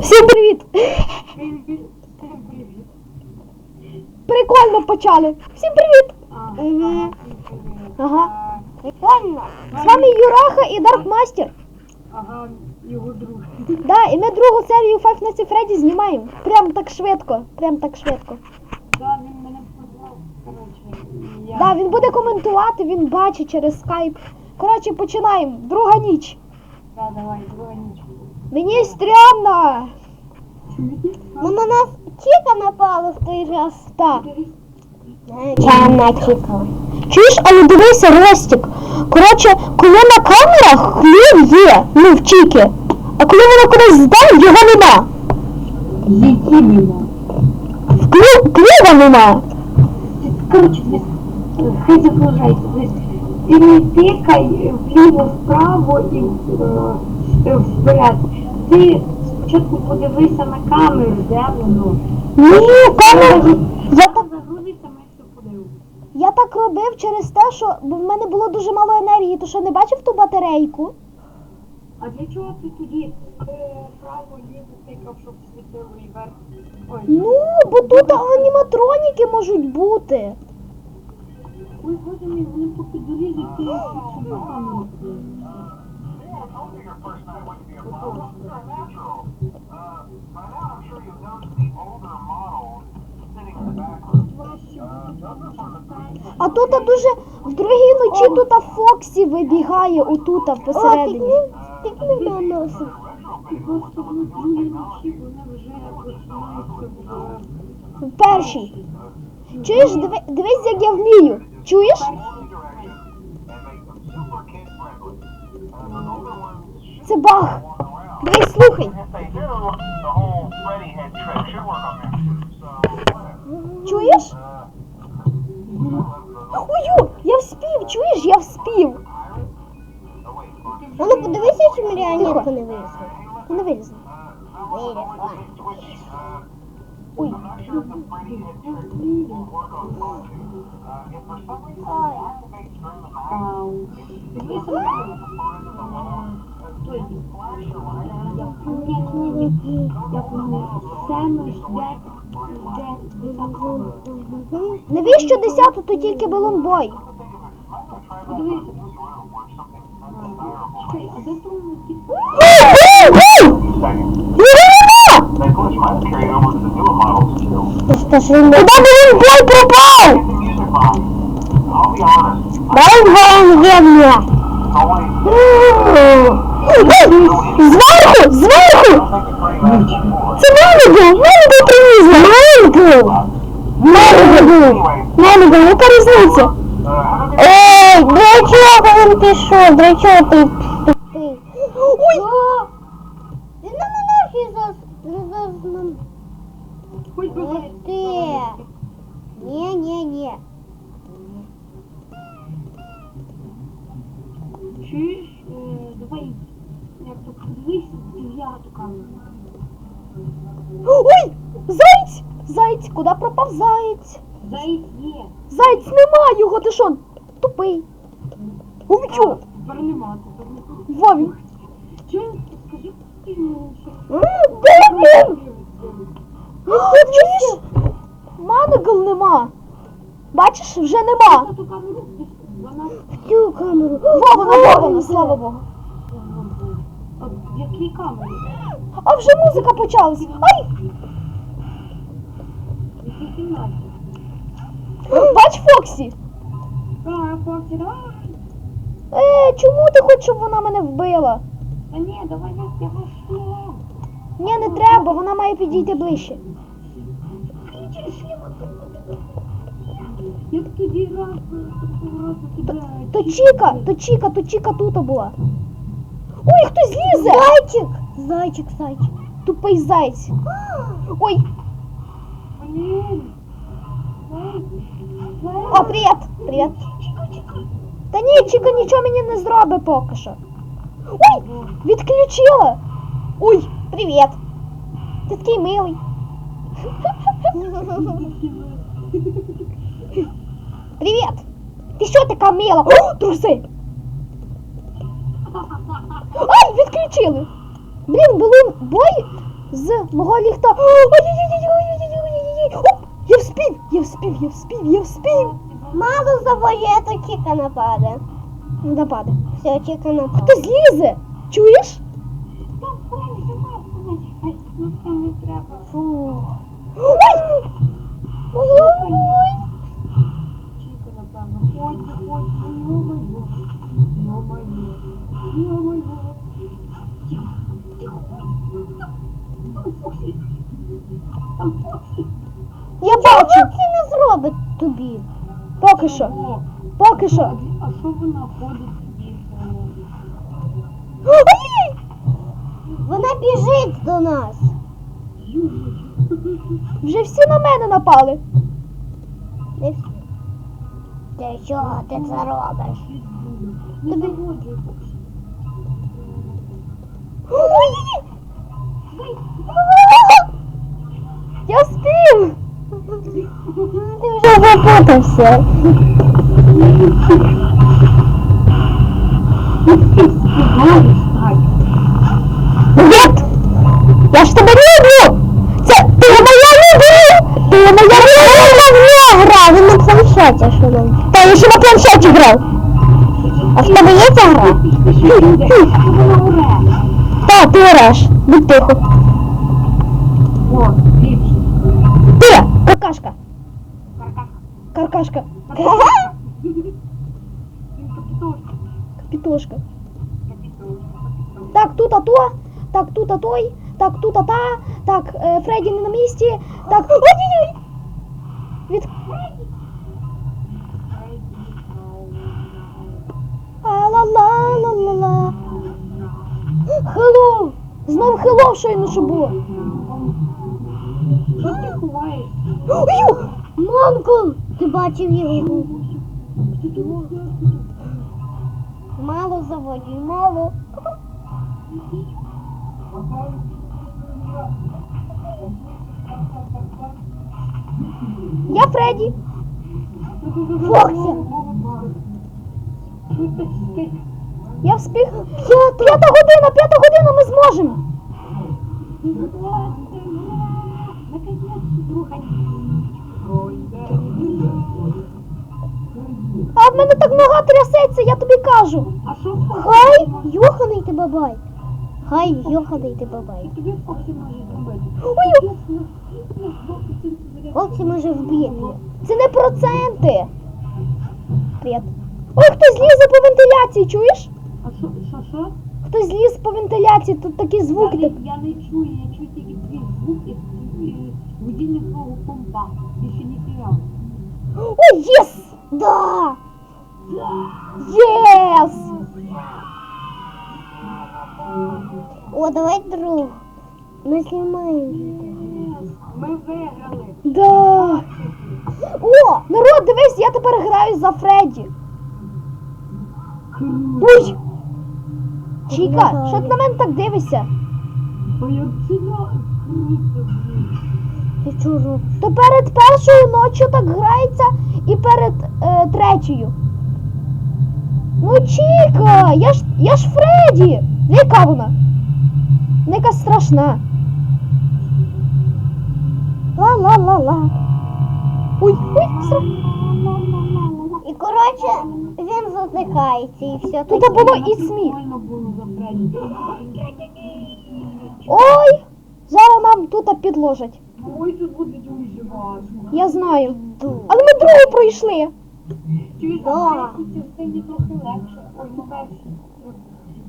Всім привіт! Прикольно почали. Всім привіт! А, Ага. Прикольно. З вами Юраха і Дарк Мастер. Ага, його друг. Да, і ми другу серію Five Nights at Freddy знімаємо. Прям так швидко. Прям так швидко. Да, він мене позвав. Коротше, я... Да, він буде коментувати, він бачить через скайп. Коротше, починаємо. Друга ніч. Да, давай, друга ніч. Мені стрьомно. Ну на нас Чіка напала в той раз. Так. Чемна Чіка. Чуєш, але дивися, Ростик. Коротше, коли на камерах хліб є, ну в Чіки. А коли воно кудись здав, його нема. Мимо. В клю... клюва нема. Коротше, хай загружається, дивись. Ти не тикай вліво-вправо і е, вперед. Ти спочатку подивися на камеру, де воно. Ні, камера. Я так, Загрузиться, ми все подивимося. я так робив через те, що бо в мене було дуже мало енергії, то що не бачив ту батарейку? А для чого ти тоді е, право-ліво тикав, щоб світило і вверх? Ой, Ну, бо тут аніматроніки можуть бути. ой, боже мій, вони поки долізуть, ти камеру. А тут дуже в другій ночі тут Фоксі вибігає отута посередині. Першій. Чуєш, диви, дивись, як я вмію. Чуєш? Them too. So, whatever. Чуєш? Ую, я вспів, чуєш, я вспів. Ну ну, подивися, чи маріонетка не вийшла. Не вилізла. Вилізла. Ой. Ау. Дивися на той. Ні, ні, ні. Як вони семеш, де, де, Навіщо десяту, то тільки балонбой? Подивися. Чекай, а де там ті That glitch might have carried over to the newer models too. Та що він Куди балонбой пропав? The music box. Зверху, зверху! Це Менегл, Менегл привізла! Менегл! Менегл! Менегл, яка різниця? Ей, для чого він пішов? Для чого ти? Ой! Він на мене зас... Хоч ти! Ні, ні, ні. Чуєш? Е, Давай, то камеру. Ой! Заєць! Заєць! Куди пропав заєць? Заєць є. Заєць нема його, ти що? Тупий. Умчу! Тепер нема, тепер не Во він! Скажи, ти він? Чуєш? Менегл нема. Бачиш, вже нема. Ту камеру. Цю камеру. Во вона, во вона, слава Богу. А в якій камері? А вже музика почалась. Ай! В якій кімнаті? Бач Фоксі. Так, хлопці, давай. Е, чому ти хочеш, щоб вона мене вбила? Та ні, давай я його шлем. Ні, не треба, вона має підійти ближче. Як тоді раз, раз тебе... То Чіка, то Чіка, то Чіка тут була. Ой, хтось лізе! Зайчик! Зайчик, зайчик. Тупий зайць. Ой, Блін. о, привіт! Привіт. Та ні, Чіка нічого мені не зробить поки що. Ой, відключила. Ой, привіт. Ти такий милий. Привіт. Ти що така мила? О, труси. Ай, відключили. Блін, балун бой з мого ліхта. Ой-ой-ой-ой-ой-ой-ой-ой-ой. Я вспів, я вспів, я вспів, я вспів. Мало завоє, то Чіка нападе. Нападе. Все, Чіка нападе. Хто злізе? Чуєш? Там файно, ай, ну це не треба. Фу. Ой! Ой! Чіка, напевно. Ходь, ходь, йо-моє. Йо-моє. Йо-моє. Тихо, тихо. Там Фоксі. Там Фоксі. Я бачу. Це не зробить тобі. Поки що. Поки що. а що вона ходить собі? Вона біжить до нас. Вже всі на мене напали. Не всі. Для чого ти це робиш? Ой! Я спів! Ти вже запутався. Ну ти співаєш так. Нет! Я ж тебе люблю! Це ти моя любов! Ти моя любов! гра, він на планшеті, що нам. Та я ще на планшеті грав! А в тебе є ця гра? Ти що йде? А вона уре. Та, ти ореш, будь тихо. О, ліпше. Ти! Какашка! Каркашка. Каркашка! Каркашка. Він капітошка. Капітошка. Капітошка. Так, тут а то, так, тут а той, так, тут а та, так, е, Фредді не на місці, так. Ой-ой-ой! Від... Хеллоу! Знов хеллоу щойно що було. Що ти ховаєшся? Ой! Ти бачив його? Мало заводюй, мало. Я Фредді. Фоксі. Я вспіх. П'ята година, п'ята година, ми зможемо. А в мене так нога трясеться, я тобі кажу. Хай йоханий ти бабай. Хай йоханий ти бабай. Ой, Фоксі може вб'є. це не проценти. Привіт. Ой, хтось лізе по вентиляції, чуєш? А що, що, що? Хтось ліз по вентиляції, тут такі Я звуки. не, я не чую, я чую тільки твій звук і, і будильник твого компа. Більше ніфіга. Ой, єс! Да! Єс! О, давай друг. Ми знімаємо. Ми виграли. Да! О, народ, дивись, я тепер граю за Фредді. Ой! Чіка, що ти на мене так дивишся? Ти чого робиш? То перед першою ночі так грається і перед е, третьою. Ну, Чіка, я ж я ж Фредді. Не яка вона? Не яка страшна. Ла-ла-ла-ла. Ой, ой, все. І коротше він затикається і все таке. Тут було і сміх. Ой! Зараз нам тут підложать. Ой, тут буде дуже важко. Я знаю. Але ми другу пройшли.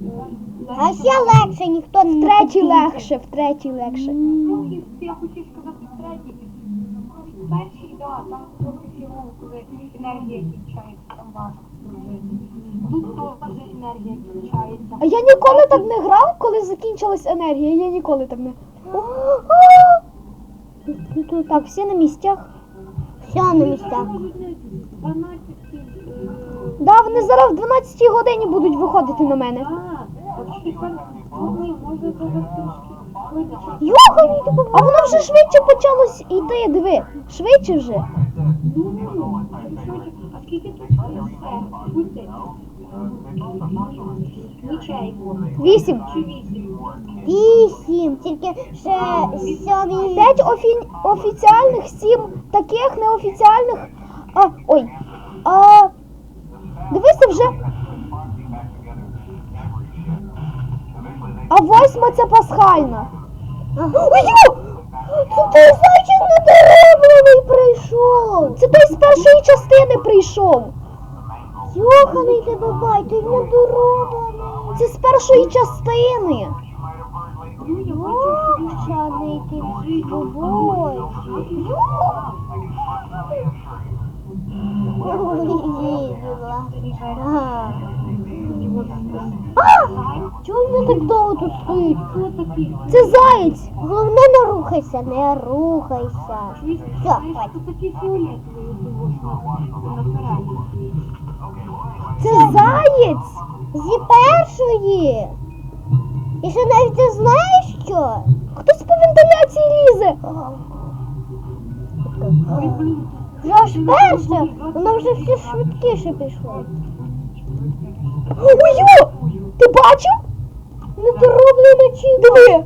Ну, а ще легше ніхто не Втретій легше, втретій легше. Ну, я хочу сказати, втретій. Перший, да, там енергія кінчається. А я ніколи так не грав, коли закінчилась енергія. Я ніколи так не. Так, всі на місцях. Все на місцях. 12 Да, вони зараз в 12 годині будуть виходити на мене. Йохані, а воно вже швидше почалось йти, диви. Швидше вже. Ну, а скільки тут все? Нічейку. Вісім. Чи вісім? Вісім, тільки ще сьомій. П'ять офі... офіціальних, сім таких неофіціальних. А, ой. А, дивися вже. А восьма це пасхальна. Ой, той зайчик недороблений прийшов. Це той з першої частини прийшов. Йоханий ти бабай, той недороблений. Це з першої частини. Йоханий ти бабой. Чому він так довго тут стоїть? Це заєць. Головне не рухайся, не рухайся. Все? Це заєць. Зі першої. І ще навіть ти знаєш що? Хтось по вентиляції лізе. Вже ж перше, воно вже все швидкіше пішло. Ой, ти бачив? Недороблена чи диви.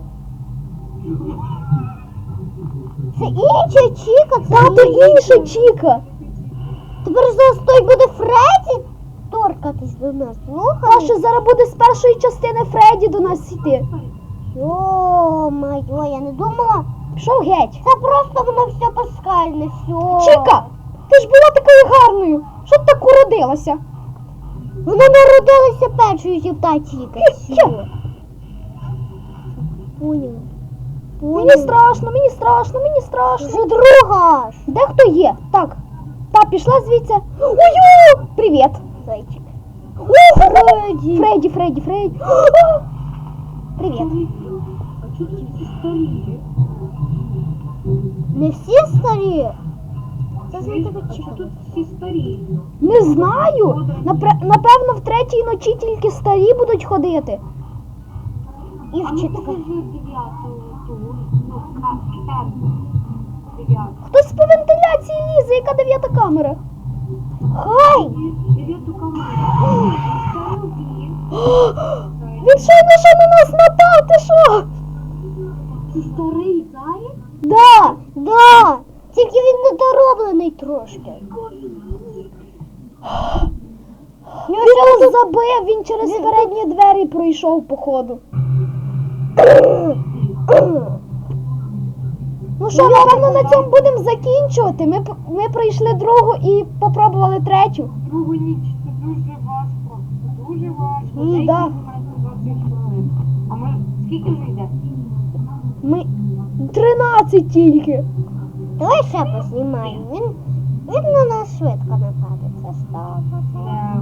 Це інша Чіка, це Та то інша. Чіка. Тепер зараз той буде Фредді торкатись до нас. Слухай. Наша зараз буде з першої частини Фредді до нас йти. Йо-майо, я не думала. Пішов геть. Це просто воно все паскальне, все. Чіка, ти ж була такою гарною. Що ти так уродилася? Вона народилася першою зі. Все. Поняла. Мені страшно, мені страшно, мені страшно. Вже друга ж. Де хто є? Так. Та пішла звідси. Ой, привіт. Зайчик. О, Фредді. Фредді, Фредді, Фредді. Привіт. а чого ці всі старі? Не всі старі. Це з Чуєш, а чого тут всі старі? Не знаю. Напре- Напевно, в третій ночі тільки старі будуть ходити. А ну покажи дев'яту ту, ну, ка- Дев'яту. Хтось по вентиляції лізе, яка дев'ята камера. Хай! Дев'яту камеру. Він щойно що на нас напав, ти що? Це старий заєць? Да. Да! Тільки він недороблений трошки. Він нас забив, він через передні двері пройшов, походу. Ну що, напевно, на цьому будемо закінчувати. Ми, ми пройшли другу і попробували третю. Другу ніч це дуже важко. Дуже важко. Ну, да. займаються 20 хвилин. А може, скільки вже йде? Ми 13 тільки. Давай ще познімаємо. Він, він на нас швидко нападе. Це Е,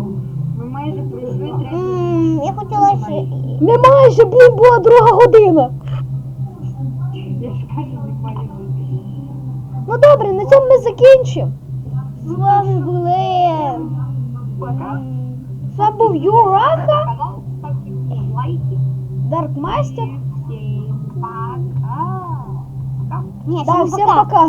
Ми майже пройшли третю. Я хотіла ще. Ми майже, блін, була друга година. Ну добре, на цьому ми закінчимо. З вами були. З вами був Юраха, пока. Пока. Ні, Да, пока. пока.